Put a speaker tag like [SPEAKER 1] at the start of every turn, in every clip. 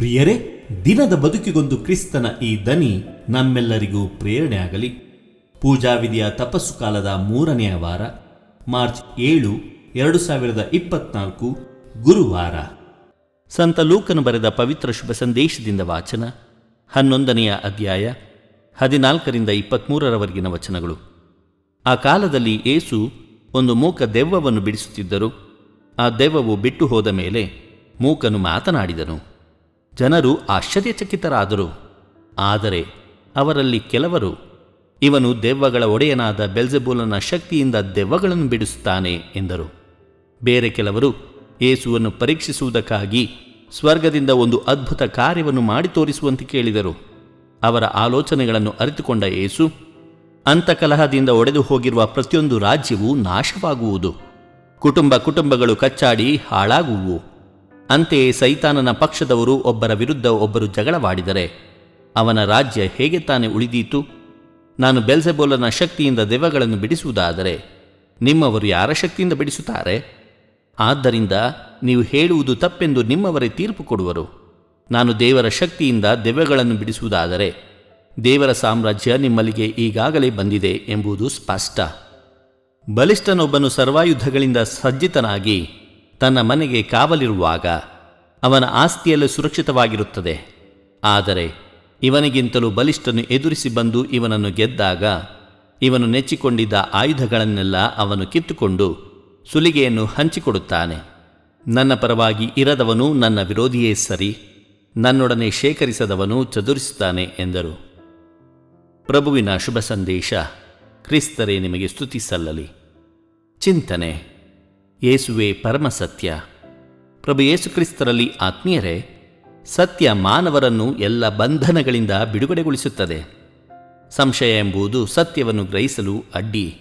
[SPEAKER 1] ಪ್ರಿಯರೇ, ದಿನದ ಬದುಕಿಗೊಂದು ಕ್ರಿಸ್ತನ ಈ ದನಿ ನಮ್ಮೆಲ್ಲರಿಗೂ ಪ್ರೇರಣೆಯಾಗಲಿ. ಪೂಜಾ ಪೂಜಾವಿಧಿಯ ತಪಸ್ಸು ಕಾಲದ ಮೂರನೆಯ ವಾರ, ಮಾರ್ಚ್ ಏಳು, ಎರಡು ಸಾವಿರದ ಇಪ್ಪತ್ನಾಲ್ಕು ಗುರುವಾರ. ಸಂತ ಲೂಕನು ಬರೆದ ಪವಿತ್ರ ಶುಭ ಸಂದೇಶದಿಂದ ವಾಚನ, ಹನ್ನೊಂದನೆಯ ಅಧ್ಯಾಯ, ಹದಿನಾಲ್ಕರಿಂದ ಇಪ್ಪತ್ಮೂರರವರೆಗಿನ ವಚನಗಳು. ಆ ಕಾಲದಲ್ಲಿ ಏಸು ಒಂದು ಮೂಕ ದೆವ್ವವನ್ನು ಬಿಡಿಸುತ್ತಿದ್ದರು. ಆ ದೆವ್ವವು ಬಿಟ್ಟು ಹೋದ ಮೇಲೆ ಮೂಕನು ಮಾತನಾಡಿದನು. ಜನರು ಆಶ್ಚರ್ಯಚಕಿತರಾದರು. ಆದರೆ ಅವರಲ್ಲಿ ಕೆಲವರು, ಇವನು ದೆವ್ವಗಳ ಒಡೆಯನಾದ ಬೆಲ್ಜೆಬೂಲನ ಶಕ್ತಿಯಿಂದ ದೆವ್ವಗಳನ್ನು ಬಿಡಿಸುತ್ತಾನೆ ಎಂದರು. ಬೇರೆ ಕೆಲವರು, ಯೇಸುವನ್ನು ಪರೀಕ್ಷಿಸುವುದಕ್ಕಾಗಿ ಸ್ವರ್ಗದಿಂದ ಒಂದು ಅದ್ಭುತ ಕಾರ್ಯವನ್ನು ಮಾಡಿ ತೋರಿಸುವಂತೆ ಕೇಳಿದರು. ಅವರ ಆಲೋಚನೆಗಳನ್ನು ಅರಿತುಕೊಂಡ ಯೇಸು, ಅಂತಕಲಹದಿಂದ ಒಡೆದು ಹೋಗಿರುವ ಪ್ರತಿಯೊಂದು ರಾಜ್ಯವೂ ನಾಶವಾಗುವುದು. ಕುಟುಂಬ ಕುಟುಂಬಗಳು ಕಚ್ಚಾಡಿ ಹಾಳಾಗುವು. ಅಂತೆಯೇ ಸೈತಾನನ ಪಕ್ಷದವರು ಒಬ್ಬರ ವಿರುದ್ಧ ಒಬ್ಬರು ಜಗಳವಾಡಿದರೆ, ಅವನ ರಾಜ್ಯ ಹೇಗೆ ತಾನೇ ಉಳಿದೀತು? ನಾನು ಬೆಲ್ಸೆಬೋಲನ ಶಕ್ತಿಯಿಂದ ದೆವ್ವಗಳನ್ನು ಬಿಡಿಸುವುದಾದರೆ, ನಿಮ್ಮವರು ಯಾರ ಶಕ್ತಿಯಿಂದ ಬಿಡಿಸುತ್ತಾರೆ? ಆದ್ದರಿಂದ ನೀವು ಹೇಳುವುದು ತಪ್ಪೆಂದು ನಿಮ್ಮವರೇ ತೀರ್ಪು ಕೊಡುವರು. ನಾನು ದೇವರ ಶಕ್ತಿಯಿಂದ ದೆವ್ವಗಳನ್ನು ಬಿಡಿಸುವುದಾದರೆ, ದೇವರ ಸಾಮ್ರಾಜ್ಯ ನಿಮ್ಮಲ್ಲಿಗೆ ಈಗಾಗಲೇ ಬಂದಿದೆ ಎಂಬುದು ಸ್ಪಷ್ಟ. ಬಲಿಷ್ಠನೊಬ್ಬನು ಸರ್ವಾಯುಧಗಳಿಂದ ಸಜ್ಜಿತನಾಗಿ ತನ್ನ ಮನೆಗೆ ಕಾವಲಿರುವಾಗ ಅವನ ಆಸ್ತಿಯಲ್ಲಿ ಸುರಕ್ಷಿತವಾಗಿರುತ್ತದೆ. ಆದರೆ ಇವನಿಗಿಂತಲೂ ಬಲಿಷ್ಠನು ಎದುರಿಸಿ ಬಂದು ಇವನನ್ನು ಗೆದ್ದಾಗ ಇವನು ನೆಚ್ಚಿಕೊಂಡಿದ್ದ ಆಯುಧಗಳನ್ನೆಲ್ಲ ಅವನು ಕಿತ್ತುಕೊಂಡು ಸುಲಿಗೆಯನ್ನು ಹಂಚಿಕೊಡುತ್ತಾನೆ. ನನ್ನ ಪರವಾಗಿ ಇರದವನು ನನ್ನ ವಿರೋಧಿಯೇ ಸರಿ, ನನ್ನೊಡನೆ ಶೇಖರಿಸದವನು ಚದುರಿಸುತ್ತಾನೆ ಎಂದರು. ಪ್ರಭುವಿನ ಶುಭ ಸಂದೇಶ ಕ್ರಿಸ್ತರೇ ನಿಮಗೆ ಸ್ತುತಿ ಸಲ್ಲಲಿ. ಚಿಂತನೆ. ಯೇಸುವೆ ಪರಮ ಸತ್ಯ. ಪ್ರಭು ಯೇಸು ಕ್ರಿಸ್ತರಲ್ಲಿ ಆತ್ಮೀಯರೇ, ಸತ್ಯ ಮಾನವರನ್ನು ಎಲ್ಲ ಬಂಧನಗಳಿಂದ ಬಿಡುಗಡೆಗೊಳಿಸುತ್ತದೆ. ಸಂಶಯ ಎಂಬುದು ಸತ್ಯವನ್ನು ಗ್ರಹಿಸಲು ಅಡ್ಡಿ.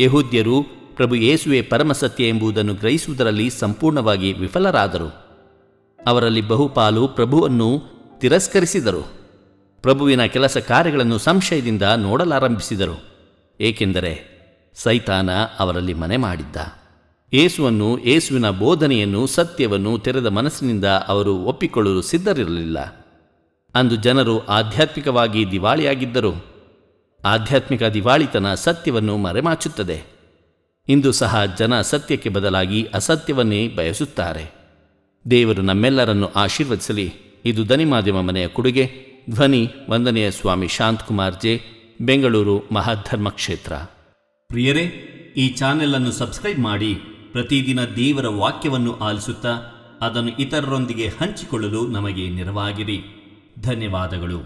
[SPEAKER 1] ಯಹೂದ್ಯರು ಪ್ರಭು ಯೇಸುವೆ ಪರಮ ಸತ್ಯ ಎಂಬುದನ್ನು ಗ್ರಹಿಸುವುದರಲ್ಲಿ ಸಂಪೂರ್ಣವಾಗಿ ವಿಫಲರಾದರು. ಅವರಲ್ಲಿ ಬಹುಪಾಲು ಪ್ರಭುವನ್ನು ತಿರಸ್ಕರಿಸಿದರು. ಪ್ರಭುವಿನ ಕೆಲಸ ಕಾರ್ಯಗಳನ್ನು ಸಂಶಯದಿಂದ ನೋಡಲಾರಂಭಿಸಿದರು. ಏಕೆಂದರೆ ಸೈತಾನ ಅವರಲ್ಲಿ ಮನೆ ಮಾಡಿದ್ದ. ಯೇಸುವನ್ನು, ಯೇಸುವಿನ ಬೋಧನೆಯನ್ನು, ಸತ್ಯವನ್ನು ತೆರೆದ ಮನಸ್ಸಿನಿಂದ ಅವರು ಒಪ್ಪಿಕೊಳ್ಳಲು ಸಿದ್ಧರಿರಲಿಲ್ಲ. ಅಂದು ಜನರು ಆಧ್ಯಾತ್ಮಿಕವಾಗಿ ದಿವಾಳಿಯಾಗಿದ್ದರು. ಆಧ್ಯಾತ್ಮಿಕ ದಿವಾಳಿತನ ಸತ್ಯವನ್ನು ಮರೆಮಾಚುತ್ತದೆ. ಇಂದು ಸಹ ಜನ ಸತ್ಯಕ್ಕೆ ಬದಲಾಗಿ ಅಸತ್ಯವನ್ನೇ ಬಯಸುತ್ತಾರೆ. ದೇವರು ನಮ್ಮೆಲ್ಲರನ್ನು ಆಶೀರ್ವದಿಸಲಿ. ಇದು ಧ್ವನಿ ಮಾಧ್ಯಮ ಮನೆಯ ಕೊಡುಗೆ. ಧ್ವನಿ, ವಂದನೆಯ ಸ್ವಾಮಿ ಶಾಂತಕುಮಾರ್ ಜೆ, ಬೆಂಗಳೂರು ಮಹಾಧರ್ಮ ಕ್ಷೇತ್ರ. ಪ್ರಿಯರೇ, ಈ ಚಾನೆಲ್ ಅನ್ನು ಸಬ್ಸ್ಕ್ರೈಬ್ ಮಾಡಿ. ಪ್ರತಿದಿನ ದೇವರ ವಾಕ್ಯವನ್ನು ಆಲಿಸುತ್ತಾ ಅದನ್ನು ಇತರರೊಂದಿಗೆ ಹಂಚಿಕೊಳ್ಳಲು ನಮಗೆ ನೆರವಾಗಿರಿ ಧನ್ಯವಾದಗಳು.